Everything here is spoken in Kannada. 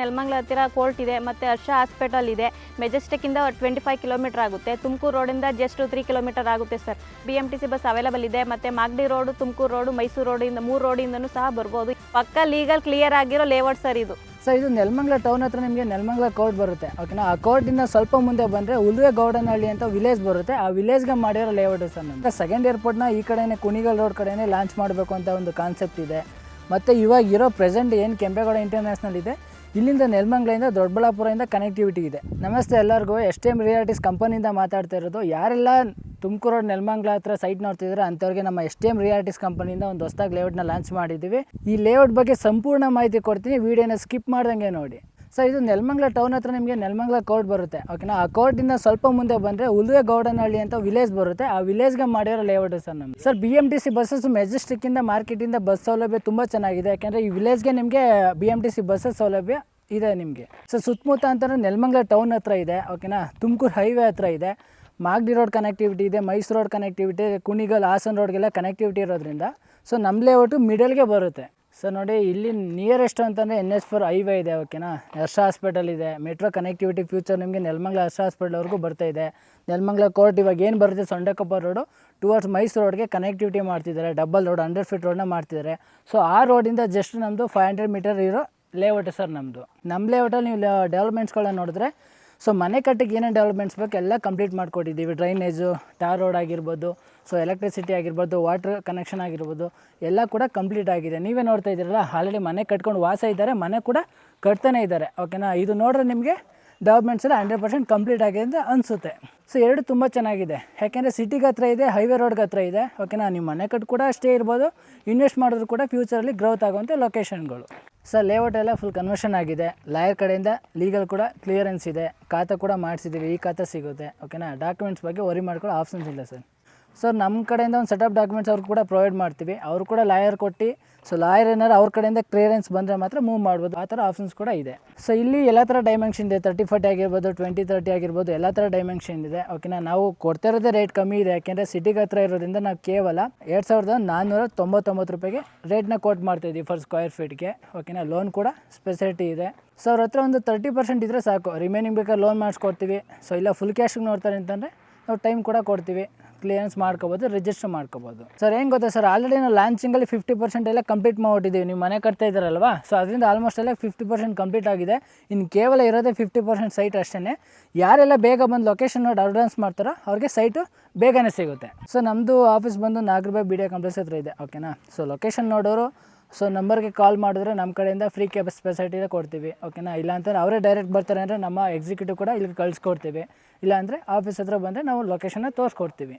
ನೆಲಮಂಗ್ಲ ಹತ್ತಿರ ಕೋರ್ಟ್ ಇದೆ, ಮತ್ತು ಹರ್ಷ ಹಾಸ್ಪಿಟಲ್ ಇದೆ. ಮೆಜೆಸ್ಟಿಕ್ಕಿಂದ ಟ್ವೆಂಟಿ ಫೈವ್ ಕಿಲೋಮೀಟರ್ ಆಗುತ್ತೆ. ತುಮಕೂರು ರೋಡಿಂದ ಜಸ್ಟ್ ತ್ರೀ ಕಿಲೋಮೀಟರ್ ಆಗುತ್ತೆ sir. B M T C bus available ಇದೆ, ಮತ್ತು ಮಾಗಡಿ ರೋಡು ತುಮಕೂರು ರೋಡು ಮೈಸೂರು ರೋಡಿಂದ ಮೂರು ರೋಡಿಂದನೂ ಸಹ ಬರ್ಬೋದು. ಪಕ್ಕ ಲೀಗಲ್ ಕ್ಲಿಯರ್ ಆಗಿರೋ ಲೇಔಟ್ ಸರ್ ಇದು. ಸರ್, ಇದು ನೆಲಮಂಗ್ಲ ಟೌನ್ ಹತ್ರ ನಿಮಗೆ ನೆಲಮಂಗ್ಲ ಕೋರ್ಟ್ ಬರುತ್ತೆ ಓಕೆನಾ ಆ ಕೋರ್ಟಿಂದ ಸ್ವಲ್ಪ ಮುಂದೆ ಬಂದರೆ ಉಲ್ವೆ ಗೌಡನಹಳ್ಳಿ ಅಂತ ವಿಲೇಜ್ ಬರುತ್ತೆ. ಆ ವಿಲೇಜ್ಗೆ ಮಾಡಿರೋ ಲೇಔಟ್ ಸರ್ ನಮ್ಗೆ ಸೆಕೆಂಡ್ ಏರ್ಪೋರ್ಟ್ನ ಈ ಕಡೆನೇ ಕುಣಿಗಲ್ ರೋಡ್ ಕಡೆನೇ ಲಾಂಚ್ ಮಾಡಬೇಕು ಅಂತ ಒಂದು ಕಾನ್ಸೆಪ್ಟ್ ಇದೆ. ಮತ್ತು ಇವಾಗ ಇರೋ ಪ್ರೆಸೆಂಟ್ ಏನು ಕೆಂಪೇಗೌಡ ಇಂಟರ್ನ್ಯಾಷನಲ್ ಇದೆ, ಇಲ್ಲಿಂದ ನೆಲಮಂಗ್ಲಿಂದ ದೊಡ್ಡಬಳ್ಳಾಪುರದಿಂದ ಕನೆಕ್ಟಿವಿಟಿ ಇದೆ. ನಮಸ್ತೆ ಎಲ್ಲರಿಗೂ ಎಸ್ ಟಿ ಎಂ ರಿಯಾಲಿಟೀಸ್ ಕಂಪನಿಯಿಂದ ಮಾತಾಡ್ತಾ ಇರೋದು. ಯಾರೆಲ್ಲ ತುಮಕೂರು ನೆಲಮಂಗ್ಲ ಹತ್ರ ಸೈಟ್ ನೋಡ್ತಿದ್ರೆ ಅಂಥವ್ರಿಗೆ ನಮ್ಮ ಎಸ್ ಟಿ ಎಂ ರಿಯಾಲಿಟೀಸ್ ಕಂಪನಿಯಿಂದ ಒಂದು ಹೊಸದಾಗಿ ಲೇಔಟ್ನ ಲಾಂಚ್ ಮಾಡಿದ್ದೀವಿ ಈ ಲೇಔಟ್ ಬಗ್ಗೆ ಸಂಪೂರ್ಣ ಮಾಹಿತಿ ಕೊಡ್ತೀನಿ, ವಿಡಿಯೋನ ಸ್ಕಿಪ್ ಮಾಡ್ದಂಗೆ ನೋಡಿ. ಸೊ ಇದು ನೆಲಮಂಗ್ಲ ಟೌನ್ ಹತ್ರ ನಿಮಗೆ ನೆಲಮಂಗ್ಲ ಕೋರ್ಟ್ ಬರುತ್ತೆ ಓಕೆನಾ ಆ ಕೋರ್ಟಿಂದ ಸ್ವಲ್ಪ ಮುಂದೆ ಬಂದರೆ ಉಲ್ವೆ ಗೌಡನಹಳ್ಳಿ ಅಂತ ವಿಲೇಜ್ ಬರುತ್ತೆ. ಆ ವಿಲೇಜ್ಗೆ ಮಾಡಿರೋ ಲೇಔಟ್ ಸರ್ ನಮ್ಗೆ sir B M T C buses ಮೆಜೆಸ್ಟಿಕ್ಕಿಂದ ಮಾರ್ಕೆಟಿಂದ ಬಸ್ ಸೌಲಭ್ಯ ತುಂಬ ಚೆನ್ನಾಗಿದೆ. ಯಾಕೆಂದರೆ ಈ ವಿಲೇಜ್ಗೆ ನಿಮಗೆ B M T C buses ಸೌಲಭ್ಯ ಇದೆ ನಿಮಗೆ. ಸೊ ಸುತ್ತಮುತ್ತ ಅಂತಂದರೆ ನೆಲಮಂಗ್ಲ ಟೌನ್ ಹತ್ರ ಇದೆ ಓಕೆನಾ ತುಮಕೂರು ಹೈವೇ ಹತ್ರ ಇದೆ. ಮಾಗಡಿ ರೋಡ್ ಕನೆಕ್ಟಿವಿಟಿ ಇದೆ, ಮೈಸೂರು ರೋಡ್ ಕನೆಕ್ಟಿವಿಟಿ ಕುಣಿಗಲ್ ಹಾಸನ ರೋಡ್ಗೆಲ್ಲ ಕನೆಕ್ಟಿವಿಟಿ ಇರೋದ್ರಿಂದ. ಸೊ ನಮ್ಮ ಲೇಔಟು ಮಿಡಲ್ಗೆ ಬರುತ್ತೆ. ಸೊ ನೋಡಿ, ಇಲ್ಲಿ ನಿಯರೆಸ್ಟ್ ಅಂತಂದರೆ ಎನ್ ಎಸ್ ಫೋರ್ ಹೈವೇ ಇದೆ ಓಕೆನಾ ಹರ್ಷ ಹಾಸ್ಪಿಟಲ್ ಇದೆ. ಮೆಟ್ರೋ ಕನೆಕ್ಟಿವಿಟಿ ಫ್ಯೂಚರ್ ನಿಮಗೆ ನೆಲಮಂಗ್ಲ ಹರ್ಷ ಹಾಸ್ಪಿಟಲ್ವರೆಗೂ ಬರ್ತಾ ಇದೆ. ನೆಲಮಂಗ್ಲ ಕೋರ್ಟ್ ಇವಾಗ ಏನು ಬರುತ್ತೆ? ಸೊಂಡಕಪ್ಪ ರೋಡು ಟುವರ್ಡ್ಸ್ ಮೈಸೂರು ರೋಡ್ಗೆ ಕನೆಕ್ಟಿವಿಟಿ ಮಾಡ್ತಿದ್ದಾರೆ. ಡಬಲ್ ರೋಡ್ ಹಂಡ್ರೆಡ್ ಫೀಟ್ ರೋಡ್ನ ಮಾಡ್ತಿದ್ದಾರೆ. ಸೊ ಆ ರೋಡಿಂದ ಜಸ್ಟ್ ನಮ್ಮದು ಫೈವ್ ಹಂಡ್ರೆಡ್ ಮೀಟರ್ ಇರೋ ಲೇಔಟ್ ಸರ್ ನಮ್ಮದು ನಮ್ಮ ಲೇಔಟಲ್ಲಿ ನೀವು ಡೆವಲಪ್ಮೆಂಟ್ಸ್ಗಳನ್ನ ನೋಡಿದ್ರೆ ಸೊ ಮನೆ ಕಟ್ಟಿಗೆ ಏನೇನು ಡೆವಲಪ್ಮೆಂಟ್ಸ್ ಬೇಕು ಎಲ್ಲ ಕಂಪ್ಲೀಟ್ ಮಾಡಿಕೊಟ್ಟಿದ್ದೀವಿ. ಡ್ರೈನೇಜು ಟಾರ್ ರೋಡ್ ಆಗಿರ್ಬೋದು ಸೊ ಎಲೆಕ್ಟ್ರಿಸಿಟಿ ಆಗಿರ್ಬೋದು ವಾಟ್ರ್ ಕನೆಕ್ಷನ್ ಆಗಿರ್ಬೋದು, ಎಲ್ಲ ಕೂಡ ಕಂಪ್ಲೀಟ್ ಆಗಿದೆ. ನೀವೇ ನೋಡ್ತಾ ಇದ್ದೀರಲ್ಲ ಆಲ್ರೆಡಿ ಮನೆ ಕಟ್ಕೊಂಡು ವಾಸ ಇದ್ದಾರೆ, ಮನೆ ಕೂಡ ಕಟ್ತಾನೆ ಇದ್ದಾರೆ. ಓಕೆನಾ ಇದು ನೋಡ್ರೆ ನಿಮಗೆ ಡೆವಲಪ್ಮೆಂಟ್ಸ್ ಎಲ್ಲ ಹಂಡ್ರೆಡ್ ಪರ್ಸೆಂಟ್ ಕಂಪ್ಲೀಟ್ ಆಗಿದೆ ಅಂತ ಅನಿಸುತ್ತೆ. ಸೊ ಎರಡು ತುಂಬ ಚೆನ್ನಾಗಿದೆ. ಯಾಕೆಂದರೆ ಸಿಟಿಗೆ ಹತ್ರ ಇದೆ ಹೈವೇ ರೋಡ್ಗೆ ಹತ್ರ ಇದೆ. ಓಕೆನಾ ನಿಮ್ಮ ಮನೆ ಕಟ್ಟು ಕೂಡ ಅಷ್ಟೇ ಇರ್ಬೋದು. ಇನ್ವೆಸ್ಟ್ ಮಾಡಿದ್ರು ಕೂಡ ಫ್ಯೂಚರಲ್ಲಿ ಗ್ರೋತ್ ಆಗುವಂಥ ಲೊಕೇಶನ್ಗಳು ಸರ್ ಲೇಔಟ್ ಎಲ್ಲ ಫುಲ್ ಕನ್ವರ್ಷನ್ ಆಗಿದೆ. ಲಾಯರ್ ಕಡೆಯಿಂದ ಲೀಗಲ್ ಕೂಡ ಕ್ಲಿಯರೆನ್ಸ್ ಇದೆ. ಖಾತೆ ಕೂಡ ಮಾಡಿಸಿದ್ದೀವಿ ಈ ಖಾತೆ ಸಿಗುತ್ತೆ. ಓಕೆನಾ ಡಾಕ್ಯುಮೆಂಟ್ಸ್ ಬಗ್ಗೆ ವರಿ ಮಾಡ್ಕೊಳ್ಳೋ ಆಪ್ಷನ್ಸ್ ಇಲ್ಲ ಸರ್ ಸರ್ ನಮ್ಮ ಕಡೆಯಿಂದ ಒಂದು ಸೆಟಪ್ ಡಾಕ್ಯುಮೆಂಟ್ಸ್ ಅವ್ರು ಕೂಡ ಪ್ರೊವೈಡ್ ಮಾಡ್ತೀವಿ. ಅವರು ಕೂಡ ಲಾಯರ್ ಕೊಟ್ಟು ಸೊ ಲಾಯರ್ ಏನಾರು ಅವ್ರ ಕಡೆಯಿಂದ ಕ್ಲಿಯರೆನ್ಸ್ ಬಂದರೆ ಮಾತ್ರ ಮೂವ್ ಮಾಡ್ಬೋದು. ಆ ಥರ ಆಪ್ಷನ್ಸ್ ಕೂಡ ಇದೆ. ಸೊ ಇಲ್ಲಿ ಎಲ್ಲ ಥರ ಡೈಮೆನ್ಷನ್ ಇದೆ. ತರ್ಟಿ ಫಾರ್ಟಿ ಆಗಿರ್ಬೋದು ಟ್ವೆಂಟಿ ತರ್ಟಿ ಆಗಿರ್ಬೋದು, ಎಲ್ಲ ಥರ ಡೈಮೆನ್ಷನ್ ಇದೆ. ಓಕೆನಾ ನಾವು ಕೊಡ್ತಿರೋದೇ ರೇಟ್ ಕಮ್ಮಿ ಇದೆ. ಯಾಕೆಂದರೆ ಸಿಟಿಗೆ ಹತ್ರ ಇರೋದ್ರಿಂದ ನಾವು ಕೇವಲ ಎರಡು ಸಾವಿರದ ನಾನ್ನೂರ ತೊಂಬತ್ತೊಂಬತ್ತು ರೂಪಾಯಿಗೆ ರೇಟ್ನ ಕೋಟ್ ಮಾಡ್ತಾಯಿದ್ದೀವಿ ಫರ್ ಸ್ಕ್ವೇರ್ ಫೀಟ್ಗೆ ಓಕೆನಾ ಲೋನ್ ಕೂಡ ಸ್ಪೆಸಿಲಿಟಿ ಇದೆ. ಸೊ ಅವ್ರ ಹತ್ರ ಒಂದು ತರ್ಟಿ ಪರ್ಸೆಂಟ್ ಇದ್ದರೆ ಸಾಕು. ರಿಮೈನಿಂಗ್ ಬೇಕಾದ್ರೆ ಲೋನ್ ಮಾಡಿಸ್ಕೊಡ್ತೀವಿ. ಸೊ ಇಲ್ಲ ಫುಲ್ ಕ್ಯಾಶಿಗೆ ನೋಡ್ತಾರೆ ಅಂತಂದರೆ, ನಾವು ಟೈಮ್ ಕೂಡ ಕೊಡ್ತೀವಿ. ಕ್ಲಿಯರೆನ್ಸ್ ಮಾಡ್ಕೋಬೋದು ರಿಜಿಸ್ಟರ್ ಮಾಡ್ಕೋಬೋದು. ಸರ್ ಏನು ಗೊತ್ತಾ? ಸರ್ ಆಲ್ರೆಡಿ ನಾವು ಲಾಂಚಿಂಗಲ್ಲಿ ಫಿಫ್ಟಿ ಪರ್ಸೆಂಟ್ ಎಲ್ಲ ಕಂಪ್ಲೀಟ್ ಮಾಡಿಬಿಟ್ಟಿದ್ದೀವಿ. ನೀವು ಮನೆ ಕಟ್ತಾ ಇದ್ದಾರಲ್ವಾ? ಸೊ ಅದರಿಂದ ಆಲ್ಮೋಸ್ಟ್ ಎಲ್ಲ ಫಿಫ್ಟಿ ಪರ್ಸೆಂಟ್ ಕಂಪ್ಲೀಟ್ ಆಗಿದೆ. ಇನ್ನು ಕೇವಲ ಇರೋದೇ ಫಿಫ್ಟಿ ಪರ್ಸೆಂಟ್ ಸೈಟ್ ಅಷ್ಟೇ ಯಾರೆಲ್ಲ ಬೇಗ ಬಂದು ಲೊಕೇಶನ್ ನೋಡಿ ಅಡ್ವಾನ್ಸ್ ಮಾಡ್ತಾರೋ, ಅವ್ರಿಗೆ ಸೈಟು ಬೇಗನೆ ಸಿಗುತ್ತೆ. ಸೊ ನಮ್ಮದು ಆಫೀಸ್ ಬಂದು ನಾಗರಬಾಯಿ ಬಿ ಡಿ ಕಾಂಪ್ಲೆಕ್ಸ್ ಹತ್ರ ಇದೆ. ಓಕೆನಾ ಸೊ ಲೊಕೇಶನ್ ನೋಡೋರು ಸೊ ನಂಬರ್ಗೆ ಕಾಲ್ ಮಾಡಿದ್ರೆ ನಮ್ಮ ಕಡೆಯಿಂದ ಫ್ರೀ ಕ್ಯಾಬ್ ಸ್ಪೆಸಿಲಿಟಿನ ಕೊಡ್ತೀವಿ. ಓಕೆನಾ ಇಲ್ಲ ಅಂತಂದ್ರೆ ಅವರೇ ಡೈರೆಕ್ಟ್ ಬರ್ತಾರೆ ಅಂದರೆ ನಮ್ಮ ಎಕ್ಸಿಕ್ಯೂಟಿವ್ ಕೂಡ ಇಲ್ಲಿಗೆ ಕಳಿಸ್ಕೊಡ್ತೀವಿ. ಇಲ್ಲ ಅಂದರೆ ಆಫೀಸ್ ಹತ್ರ ಬಂದರೆ ನಾವು ಲೊಕೇಶನ್ನ ತೋರಿಸ್ಕೊಡ್ತೀವಿ.